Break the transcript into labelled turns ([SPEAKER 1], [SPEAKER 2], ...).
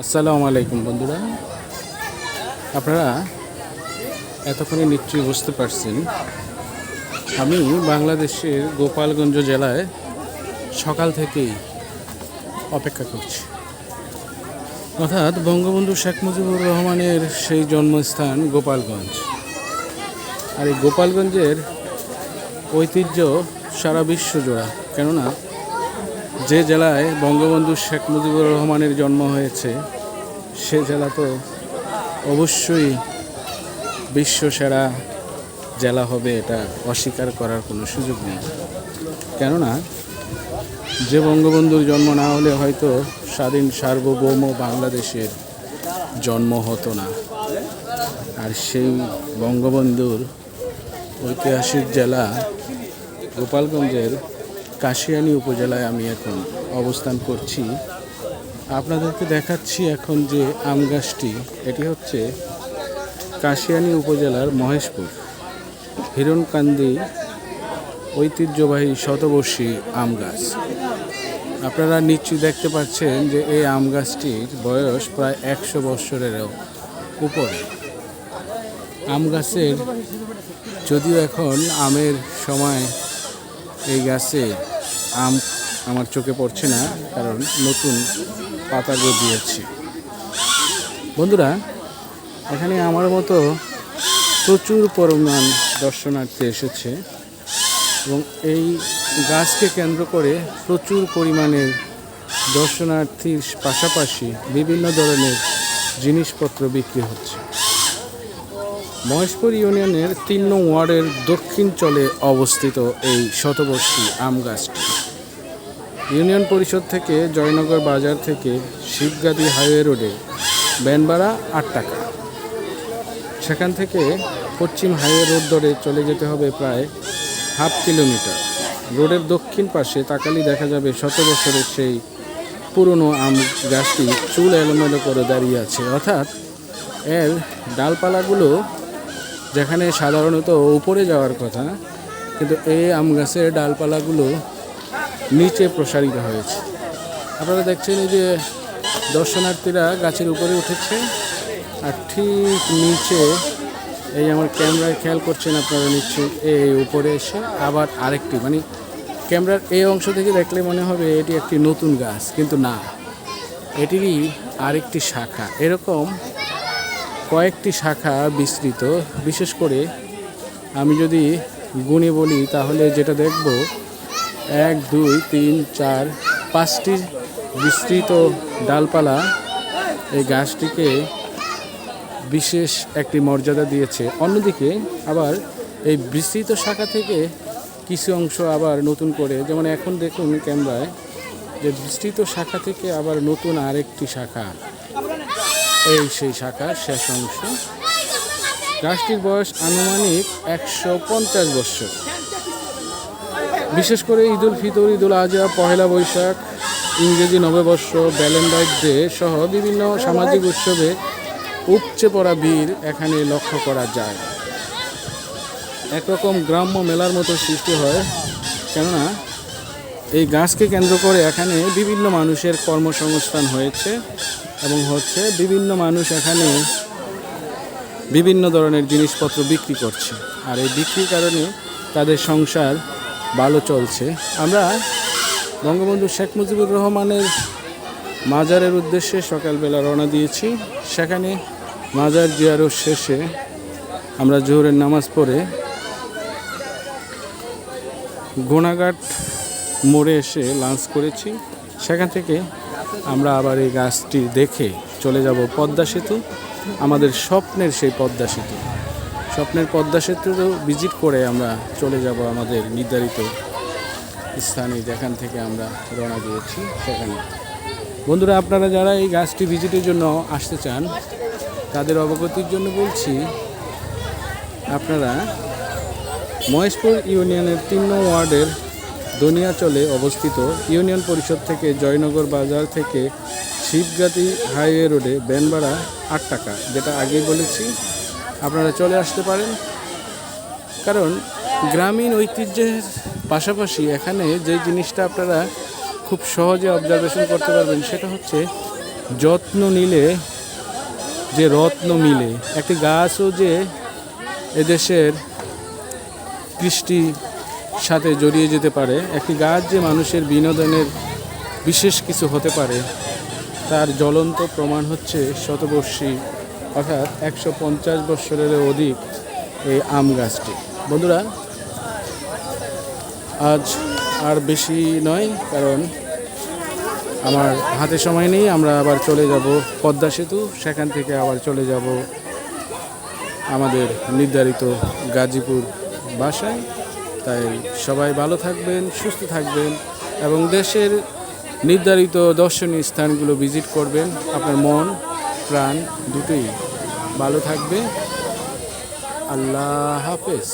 [SPEAKER 1] আসসালামু আলাইকুম বন্ধুরা। আপনারা এতক্ষণে নিশ্চয়ই বুঝতে পারছেন, আমি বাংলাদেশের গোপালগঞ্জ জেলায় সকাল থেকেই অপেক্ষা করছি। অর্থাৎ বঙ্গবন্ধু শেখ মুজিবুর রহমানের সেই জন্মস্থান গোপালগঞ্জ। আর এই গোপালগঞ্জের ঐতিহ্য সারা বিশ্ব জোড়া, কেননা যে জেলায় বঙ্গবন্ধু শেখ মুজিবুর রহমানের জন্ম হয়েছে, সে জেলা তো অবশ্যই বিশ্ব সেরা জেলা হবে, এটা অস্বীকার করার কোনো সুযোগ নেই। কেননা, যে বঙ্গবন্ধুর জন্ম না হলে হয়তো স্বাধীন সার্বভৌম বাংলাদেশের জন্ম হতো না। আর সেই বঙ্গবন্ধুর ঐতিহাসিক জেলা গোপালগঞ্জের কাশিয়ানী উপজেলায় আমি এখন অবস্থান করছি। আপনাদেরকে দেখাচ্ছি এখন যে আম গাছটি, এটি হচ্ছে কাশিয়ানী উপজেলার মহেশপুর। হিরণকান্দি ঐতিহ্যবাহী শতবর্ষী আম গাছ। আপনারা নিশ্চয়ই দেখতে পাচ্ছেন যে এই আম গাছটির বয়স প্রায় একশো বৎসরেরও উপরে। আম গাছের, যদিও এখন আমের সময় এই গাছে আম আমার চোখে পড়ছে না, কারণ নতুন পাতা গজিয়েছে। বন্ধুরা, এখানে আমার মতো প্রচুর পরিমাণ দর্শনার্থী এসেছে এবং এই গাছকে কেন্দ্র করে প্রচুর পরিমাণের দর্শনার্থীর পাশাপাশি বিভিন্ন ধরনের জিনিসপত্র বিক্রি হচ্ছে। মহেশপুর ইউনিয়নের তিন নং ওয়ার্ডের দক্ষিণ চলে অবস্থিত এই শতবর্ষী আম গাছটি। ইউনিয়ন পরিষদ থেকে জয়নগর বাজার থেকে শিবগাদি হাইওয়ে রোডে ভ্যান ভাড়া আট টাকা। সেখান থেকে পশ্চিম হাইওয়ে রোড ধরে চলে যেতে হবে প্রায় হাফ কিলোমিটার। রোডের দক্ষিণ পাশে তাকালি দেখা যাবে শত বছরের সেই পুরনো আম গাছটি চুল এলোমেলো করে দাঁড়িয়ে আছে। অর্থাৎ এর ডালপালাগুলো যেখানে সাধারণত উপরে যাওয়ার কথা, কিন্তু এই আম গাছের ডালপালাগুলো নিচে প্রসারিত হয়েছে। আপনারা দেখছেন এই যে দর্শনার্থীরা গাছের উপরে উঠেছে আর ঠিক নিচে এই আমার ক্যামেরায় খেয়াল করছেন আপনারা নিশ্চয়ই, এই উপরে এসে আবার আরেকটি মানে ক্যামেরার এই অংশ থেকে দেখলে মনে হবে এটি একটি নতুন গাছ, কিন্তু না। এটিরই আরেকটি শাখা। এরকম কয়েকটি শাখা বিস্তৃত, বিশেষ করে আমি যদি গুণে বলি, তাহলে যেটা দেখব এক, দুই, তিন, চার, পাঁচটি বিস্তৃত ডালপালা এই গাছটিকে বিশেষ একটি মর্যাদা দিয়েছে। অন্যদিকে আবার এই বিস্তৃত শাখা থেকে কিছু অংশ আবার নতুন করে, যেমন এখন দেখুন ক্যামেরায়, যে বিস্তৃত শাখা থেকে আবার নতুন আরেকটি শাখা। এই সেই শাখার শেষ অংশ। গাছটির বয়স আনুমানিক একশো পঞ্চাশ বৎসর বিশেষ করে ঈদ উল ফিতর, ঈদ উল আজহা, পহেলা বৈশাখ, ইংরেজি নববর্ষ ভ্যালেন্টাইন ডে সহ বিভিন্ন সামাজিক উৎসবে উপচে পড়া ভিড় এখানে লক্ষ্য করা যায়। একরকম গ্রাম্য মেলার মতো সৃষ্টি হয়। কেননা, এই গাছকে কেন্দ্র করে এখানে বিভিন্ন মানুষের কর্মসংস্থান হয়েছে এবং হচ্ছে বিভিন্ন মানুষ এখানে বিভিন্ন ধরনের জিনিসপত্র বিক্রি করছে। আর এই বিক্রির কারণে তাদের সংসার ভালো চলছে। আমরা বঙ্গবন্ধু শেখ মুজিবুর রহমানের মাজারের উদ্দেশ্যে সকালবেলা রওনা দিয়েছি। সেখানে মাজার জিয়ারত শেষে আমরা জোহরের নামাজ পড়ে গোনাঘাট মোড়ে এসে লাঞ্চ করেছি। সেখান থেকে আমরা আবার এই গাছটি দেখে চলে যাব পদ্মা সেতু। আমাদের স্বপ্নের সেই পদ্মা সেতু। স্বপ্নের পদ্মা সেতুও ভিজিট করে আমরা চলে যাব আমাদের নির্ধারিত স্থানে যেখান থেকে আমরা রওনা দিয়েছি সেখানে। বন্ধুরা, আপনারা যারা এই গাছটি ভিজিটের জন্য আসতে চান, তাদের অবগতির জন্য বলছি, আপনারা মহেশপুর ইউনিয়নের তিন ওয়ার্ডের দনিয়াচলে অবস্থিত ইউনিয়ন পরিষদ থেকে জয়নগর বাজার থেকে শিবগাতি হাইওয়ে রোডে ভাড়া আট টাকা যেটা আগেই বলেছি আপনারা চলে আসতে পারেন। কারণ গ্রামীণ ঐতিহ্যের পাশাপাশি এখানে যে জিনিসটা আপনারা খুব সহজে অবজারভেশন করতে পারবেন সেটা হচ্ছে যত্ন নিলে, যে রত্ন মিলে, একটি গাছও যে এদেশের কৃষ্টি সাথে জড়িয়ে যেতে পারে, একটি গাছ যে মানুষের বিনোদনের বিশেষ কিছু হতে পারে, তার জ্বলন্ত প্রমাণ হচ্ছে শতবর্ষী অর্থাৎ একশো পঞ্চাশ বৎসরের অধিক এই আম গাছটি। বন্ধুরা, আজ আর বেশি নয়, কারণ আমার হাতে সময় নেই, আমরা আবার চলে যাব পদ্মা সেতু। সেখান থেকে আবার চলে যাব আমাদের নির্ধারিত গাজীপুর বাসায়। তাই সবাই ভালো থাকবেন, সুস্থ থাকবেন এবং দেশের নির্ধারিত দর্শনীয় স্থানগুলো ভিজিট করবেন। আপনার মন প্রাণ দুটোই ভালো থাকবে। আল্লাহ হাফেজ।